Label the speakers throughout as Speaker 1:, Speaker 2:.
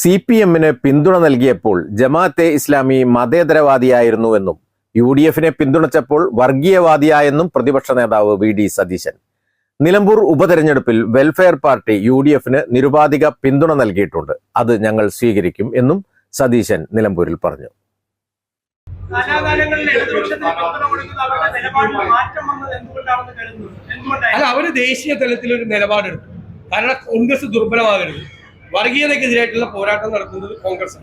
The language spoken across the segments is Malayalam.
Speaker 1: C P എമ്മിന് പിന്തുണ നൽകിയപ്പോൾ ജമാഅത്തെ ഇസ്ലാമി മതേതരവാദിയായിരുന്നുവെന്നും യു ഡി എഫിനെ പിന്തുണച്ചപ്പോൾ വർഗീയവാദിയായെന്നും പ്രതിപക്ഷ നേതാവ് വി ഡി സതീശൻ. നിലമ്പൂർ ഉപതെരഞ്ഞെടുപ്പിൽ വെൽഫെയർ പാർട്ടി യു ഡി എഫിന് നിരുപാധിക പിന്തുണ നൽകിയിട്ടുണ്ട്. അത് ഞങ്ങൾ സ്വീകരിക്കും എന്നും സതീശൻ നിലമ്പൂരിൽ പറഞ്ഞു.
Speaker 2: അല്ല അവർ ദേശീയ തലത്തിൽ ഒരു നിലപാടെടുത്തു. കാരണം കോൺഗ്രസ് ദുർബലമാകരുത്. വർഗീയതയ്ക്കെതിരായിട്ടുള്ള പോരാട്ടം നടത്തുന്നത് കോൺഗ്രസ്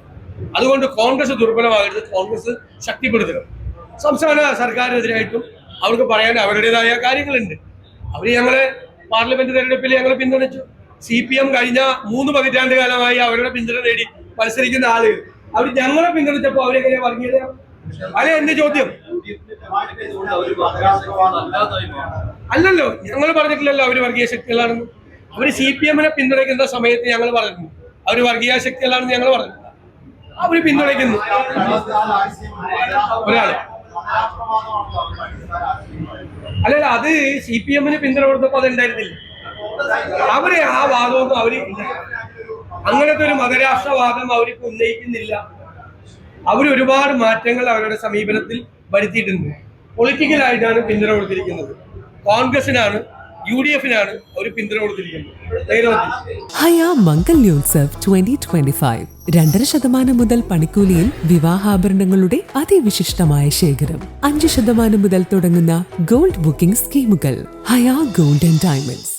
Speaker 2: അതുകൊണ്ട് കോൺഗ്രസ് ദുർബലമാകരുത് കോൺഗ്രസ് ശക്തിപ്പെടുത്തണം സംസ്ഥാന സർക്കാരിനെതിരായിട്ടും അവർക്ക് പറയാൻ അവരുടേതായ കാര്യങ്ങളുണ്ട്. അവർ ഞങ്ങളെ പാർലമെന്റ് തെരഞ്ഞെടുപ്പിൽ ഞങ്ങൾ പിന്തുണച്ചു. സി പി എം കഴിഞ്ഞ മൂന്ന് പതിറ്റാണ്ട് കാലമായി അവരുടെ പിന്തുണ നേടി മത്സരിക്കുന്ന ആളുകൾ അവർ ഞങ്ങളെ പിന്തുണച്ചപ്പോൾ അവരെങ്ങനെ വർഗീയത? അല്ലെ എന്റെ ചോദ്യം? അല്ലല്ലോ ഞങ്ങൾ പറഞ്ഞിട്ടില്ലല്ലോ അവർ വർഗീയ ശക്തികളാണെന്ന്. അവർ സി പി എമ്മിനെ പിന്തുണയ്ക്കുന്ന സമയത്ത് ഞങ്ങൾ പറഞ്ഞു. അവർ വർഗീയ ശക്തികളാണെന്ന് ഞങ്ങൾ പറഞ്ഞു. അവർ പിന്തുണയ്ക്കുന്നു. ഒരാൾ. അല്ലല്ല അത് സി പി എമ്മിന് പിന്തുണ കൊടുത്തപ്പോ അത് ഉണ്ടായിരുന്നില്ല അവർ ആ വാദമൊന്നും അവർ അങ്ങനത്തെ ഒരു മതരാഷ്ട്രവാദം അവർക്ക് ഉന്നയിക്കുന്നില്ല. അവർ ഒരുപാട് മാറ്റങ്ങൾ അവരുടെ സമീപനത്തിൽ വരുത്തിയിട്ടുണ്ട്. പൊളിറ്റിക്കലായിട്ടാണ് പിന്തുണ കൊടുത്തിരിക്കുന്നത്. കോൺഗ്രസിനാണ് യു ഡി എഫിനാണ് ഒരു പിന്തുണ കൊടുത്തിരിക്കുന്നത്.
Speaker 3: ഹയാ മംഗല്യോത്സവ് ട്വന്റി ട്വന്റി ഫൈവ് രണ്ടര ശതമാനം മുതൽ പണിക്കൂലിയിൽ വിവാഹാഭരണങ്ങളുടെ അതിവിശിഷ്ടമായ ശേഖരം. അഞ്ച് ശതമാനം മുതൽ തുടങ്ങുന്ന ഗോൾഡ് ബുക്കിംഗ് സ്കീമുകൾ. Haya golden and diamonds.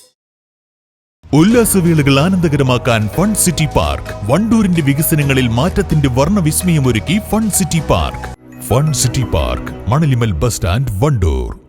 Speaker 4: ഉല്ലാസവേളകൾ ആനന്ദകരമാക്കാൻ ഫൺ സിറ്റി പാർക്ക്. വണ്ടൂരിന്റെ വികസനങ്ങളിൽ മാറ്റത്തിന്റെ വർണവിസ്മയമൊരുക്കി fun city park. Fun city park Manalimal bus stand Wandoor.